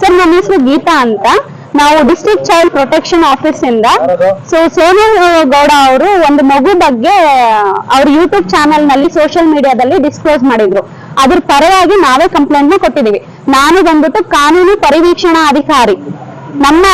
Sir ನನ್ನ ಹೆಸರು ಗೀತಾ ಅಂತ. ನಾವು ಡಿಸ್ಟ್ರಿಕ್ಟ್ ಚೈಲ್ಡ್ ಪ್ರೊಟೆಕ್ಷನ್ ಆಫೀಸ್ ಇಂದ. ಸೊ ಸೋನು ಗೌಡ ಅವರು ಒಂದು ಮಗು ಬಗ್ಗೆ ಅವ್ರ ಯೂಟ್ಯೂಬ್ ಚಾನೆಲ್ನಲ್ಲಿ ಸೋಷಿಯಲ್ ಮೀಡಿಯಾದಲ್ಲಿ ಡಿಸ್ಕ್ಲೋಸ್ ಮಾಡಿದ್ರು. ಅದ್ರ ಪರವಾಗಿ ನಾವೇ ಕಂಪ್ಲೇಂಟ್ನ ಕೊಟ್ಟಿದೀವಿ ನಾನು ಬಂದ್ಬಿಟ್ಟು ಕಾನೂನು ಪರಿವೀಕ್ಷಣಾ ಅಧಿಕಾರಿ. ನಮ್ಮ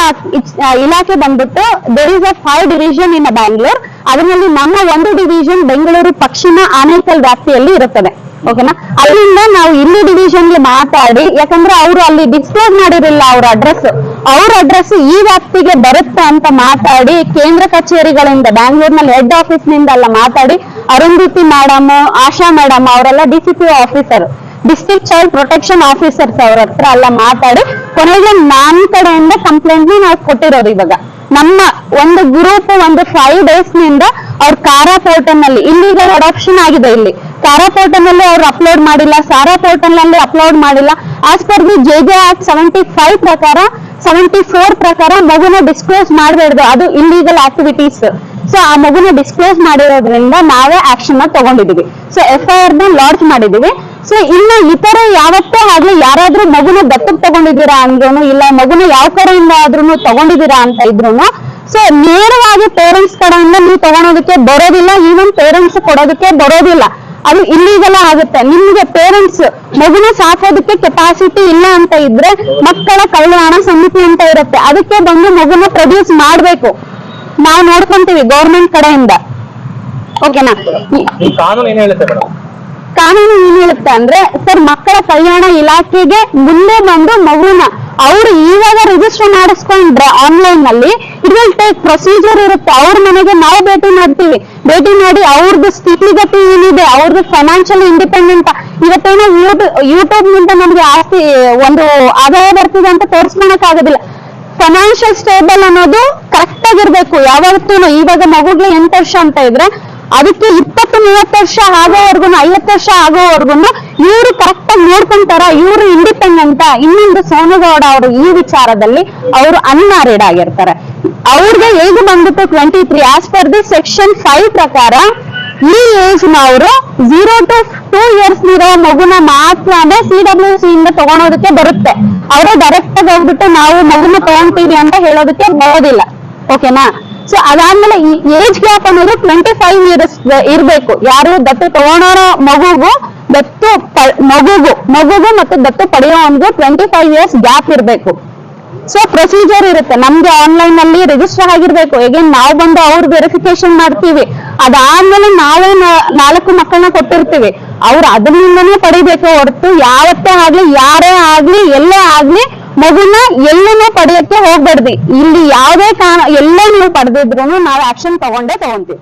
ಆ, ಇಲಾಖೆ ಬಂದ್ಬಿಟ್ಟು there is a five division in Bangalore ಅದರಲ್ಲಿ ನಮ್ಮ ಒಂದು ಡಿವಿಷನ್ ಬೆಂಗಳೂರು ಪಶ್ಚಿಮ ಆನೇಕಲ್ ವ್ಯಾಪ್ತಿಯಲ್ಲಿ ಇರುತ್ತದೆ. ಓಕೆನಾ ಅಲ್ಲಿಂದ ನಾವು ಇಲ್ಲಿ ಡಿವಿಷನ್ಗೆ ಮಾತಾಡಿ, ಯಾಕಂದ್ರೆ ಅವರು ಅಲ್ಲಿ ಡಿಸ್ಕ್ಲೋಸ್ ಮಾಡಿರಲಿಲ್ಲ ಅವ್ರ ಅಡ್ರೆಸ್ ಅವ್ರ ಅಡ್ರೆಸ್ ಈ ವ್ಯಾಪ್ತಿಗೆ ಬರುತ್ತೆ ಅಂತ ಮಾತಾಡಿ, ಕೇಂದ್ರ ಕಚೇರಿಗಳಿಂದ, ಬ್ಯಾಂಗ್ಳೂರ್ನಲ್ಲಿ ಹೆಡ್ ಆಫೀಸ್ನಿಂದ ಎಲ್ಲ ಮಾತಾಡಿ, ಅರುಂಧತಿ ಮೇಡಮ್ ಆಶಾ ಮೇಡಮ್ ಅವರೆಲ್ಲ D C P officer district child protection officers ಅವ್ರ ಹತ್ರ ಎಲ್ಲ ಮಾತಾಡಿ, ಕೊನೆಗೆ ನಮ್ ಕಡೆಯಿಂದ ಕಂಪ್ಲೇಂಟ್ ನಾವು ಕೊಟ್ಟಿರೋದು ಇವಾಗ. ನಮ್ಮ ಒಂದು ಗ್ರೂಪ್ ಒಂದು ಫೈವ್ ಡೇಸ್ನಿಂದ ಅವ್ರ ಕಾರಾ ಪೋರ್ಟಲ್ನಲ್ಲಿ ಇಲ್ಲಿಗಲ್ ಅಡಾಪ್ಷನ್ ಆಗಿದೆ ಇಲ್ಲಿ. ಕಾರಾ ಪೋರ್ಟಲ್ನಲ್ಲಿ ಅವ್ರು ಅಪ್ಲೋಡ್ ಮಾಡಿಲ್ಲ, ಸಾರಾ ಪೋರ್ಟಲ್ನಲ್ಲಿ ಅಪ್ಲೋಡ್ ಮಾಡಿಲ್ಲ. As per the J J act seventy five ಪ್ರಕಾರ ಸೆವೆಂಟಿ ಫೋರ್ ಪ್ರಕಾರ ಮಗುನ ಡಿಸ್ಕ್ಲೋಸ್ ಮಾಡಬಾರ್ದು. ಅದು ಇಲ್ಲಿಗಲ್ ಆಕ್ಟಿವಿಟೀಸ್ ಸೊ ಆ ಮಗುನ ಡಿಸ್ಕ್ಲೋಸ್ ಮಾಡಿರೋದ್ರಿಂದ ನಾವೇ ಆಕ್ಷನ್ನ ತಗೊಂಡಿದೀವಿ ಸೊ ಎಫ್ ಐ ಆರ್ನ ಲಾಂಚ್ ಮಾಡಿದೀವಿ ಸೊ ಇನ್ನು ಇತರ ಯಾವತ್ತೇ ಆಗ್ಲಿ ಯಾರಾದ್ರೂ ಮಗುನ ದತ್ತಕ್ ತಗೊಂಡಿದ್ದೀರಾ ಅಂದ್ರೂ ಇಲ್ಲ, ಮಗುನ ಯಾವ ಕಡೆಯಿಂದ ಆದ್ರೂ ತಗೊಂಡಿದ್ದೀರಾ ಅಂತ ಇದ್ರು ಸೊ ನೇರವಾಗಿ ಪೇರೆಂಟ್ಸ್ ಕಡೆಯಿಂದ ನೀವು ತಗೊಳೋದಕ್ಕೆ ಬರೋದಿಲ್ಲ ಈವನ್ ಪೇರೆಂಟ್ಸ್ ಕೊಡೋದಕ್ಕೆ ಬರೋದಿಲ್ಲ. ಅದು ಇಲ್ಲಿಗೆಲ್ಲ ಆಗುತ್ತೆ. ನಿಮ್ಗೆ ಪೇರೆಂಟ್ಸ್ ಮಗುನ ಸಾಕೋದಕ್ಕೆ ಕೆಪಾಸಿಟಿ ಇಲ್ಲ ಅಂತ ಇದ್ರೆ ಮಕ್ಕಳ ಕಲ್ಯಾಣ ಸಮಿತಿ ಅಂತ ಇರುತ್ತೆ. ಅದಕ್ಕೆ ಬಂದು ಮಗುನ ಪ್ರೊಡ್ಯೂಸ್ ಮಾಡ್ಬೇಕು. ನಾವು ನೋಡ್ಕೊಂತೀವಿ ಗೌರ್ಮೆಂಟ್ ಕಡೆಯಿಂದ. ಓಕೆನಾ ಕಾನೂನು ಏನ್ ಹೇಳುತ್ತೆ ಮೇಡಮ್? ಕಾನೂನು ಏನ್ ಹೇಳುತ್ತೆ ಅಂದ್ರೆ ಸರ್ ಮಕ್ಕಳ ಕಲ್ಯಾಣ ಇಲಾಖೆಗೆ ಮುಂದೆ ಬಂದು ಮಗುನ ಅವ್ರು ಈವಾಗ ರಿಜಿಸ್ಟರ್ ಮಾಡಿಸ್ಕೊಂಡ್ರೆ ಆನ್ಲೈನ್ನಲ್ಲಿ ಇಟ್ ವಿಲ್ ಟೇಕ್ ಪ್ರೊಸೀಜರ್ ಇರುತ್ತೆ. ಅವ್ರ ಮನೆಗೆ ನಾವು ಭೇಟಿ ಮಾಡ್ತೀವಿ. ಭೇಟಿ ಮಾಡಿ ಅವ್ರದ್ದು ಸ್ಥಿತಿಗತಿ ಏನಿದೆ ಅವ್ರದ್ದು ಫೈನಾನ್ಷಿಯಲ್ ಇಂಡಿಪೆಂಡೆಂಟ್ ಇವತ್ತೇನೋ ಯೂಟ್ಯೂಬ್ನಿಂದ ನಮ್ಗೆ ಆಸ್ತಿ, ಒಂದು ಆದಾಯ ಬರ್ತಿದೆ ಅಂತ ತೋರಿಸ್ಕೊಳಕ್ ಆಗೋದಿಲ್ಲ. ಫೈನಾನ್ಷಿಯಲ್ ಸ್ಟೇಬಲ್ ಅನ್ನೋದು ಕರೆಕ್ಟ್ ಆಗಿರ್ಬೇಕು. ಯಾವತ್ತೂ ಇವಾಗ ಮಗುಗೆ ಎಂಟು ವರ್ಷ ಅಂತ ಇದ್ರೆ ಅದಕ್ಕೆ ಇಪ್ಪತ್ತು ಮೂವತ್ತು ವರ್ಷ ಆಗೋವರ್ಗು ಐವತ್ತು ವರ್ಷ ಆಗೋವರೆಗೂ ಇವರು ಕರೆಕ್ಟ್ ಆಗಿ ನೋಡ್ಕೊಂತಾರ, ಇವರು ಇಂಡಿಪೆಂಡೆಂಟ್ ಇನ್ನೊಂದು ಸೋಮಗೌಡ ಅವರು ಈ ವಿಚಾರದಲ್ಲಿ ಅವರು ಅನ್ಮ್ಯಾರಿಡ್ ಆಗಿರ್ತಾರೆ. ಅವ್ರಿಗೆ ಏಜ್ ಬಂದ್ಬಿಟ್ಟು twenty three as per the section five ಪ್ರಕಾರ ಈ ಏಜ್ ನವರು ಜೀರೋ ಟು ಟೂ ಇಯರ್ಸ್ ಇರೋ ಮಗುನ ಮಾತ್ರ ಸಿ ಡಬ್ಲ್ಯೂ ಸಿ ಇಂದ ತಗೊಳೋದಕ್ಕೆ ಬರುತ್ತೆ. ಅವರೇ ಡೈರೆಕ್ಟ್ ಆಗಿ ಹೋಗ್ಬಿಟ್ಟು ನಾವು ಮಗುನ ತಗೊಂತೀವಿ ಅಂತ ಹೇಳೋದಕ್ಕೆ ಬರೋದಿಲ್ಲ. ಓಕೆನಾ ಸೊ ಅದಾದ್ಮೇಲೆ ಏಜ್ ಗ್ಯಾಪ್ ಅನ್ನೋದು ಟ್ವೆಂಟಿ ಫೈವ್ ಇಯರ್ಸ್ ಇರ್ಬೇಕು. ಯಾರು ದತ್ತು ತಗೊಳೋರ ಮಗುಗೂ, ದತ್ತು ಮಗುಗು, ಮಗುಗೂ ಮತ್ತು ದತ್ತು ಪಡೆಯೋವನ್ಗೂ ಟ್ವೆಂಟಿ ಫೈವ್ ಇಯರ್ಸ್ ಗ್ಯಾಪ್ ಇರ್ಬೇಕು. ಸೊ ಪ್ರೊಸೀಜರ್ ಇರುತ್ತೆ. ನಮ್ಗೆ ಆನ್ಲೈನ್ ಅಲ್ಲಿ ರಿಜಿಸ್ಟರ್ ಆಗಿರ್ಬೇಕು. ಹೇಗೆ ನಾವು ಬಂದು ಅವ್ರ ವೆರಿಫಿಕೇಶನ್ ಮಾಡ್ತೀವಿ. ಅದಾದ್ಮೇಲೆ ನಾವೇ ನಾಲ್ಕು ಮಕ್ಕಳನ್ನ ಕೊಟ್ಟಿರ್ತೀವಿ. ಅವ್ರು ಅದರಿಂದನೇ ಪಡಿಬೇಕು ಹೊರತು ಯಾವತ್ತೇ ಆಗ್ಲಿ, ಯಾರೇ ಆಗ್ಲಿ, ಎಲ್ಲೇ ಆಗ್ಲಿ ಮಗುನ ಎಲ್ಲನೂ ಪಡೆಯಕ್ಕೆ ಹೋಗ್ಬಾರ್ದು. ಇಲ್ಲಿ ಯಾವುದೇ ಕಾರಣ ಎಲ್ಲೇ ನೀವು ಪಡೆದಿದ್ರು ನಾವು ಆಕ್ಷನ್ ತಗೊಂಡೇ ತಗೊಂತೀವಿ.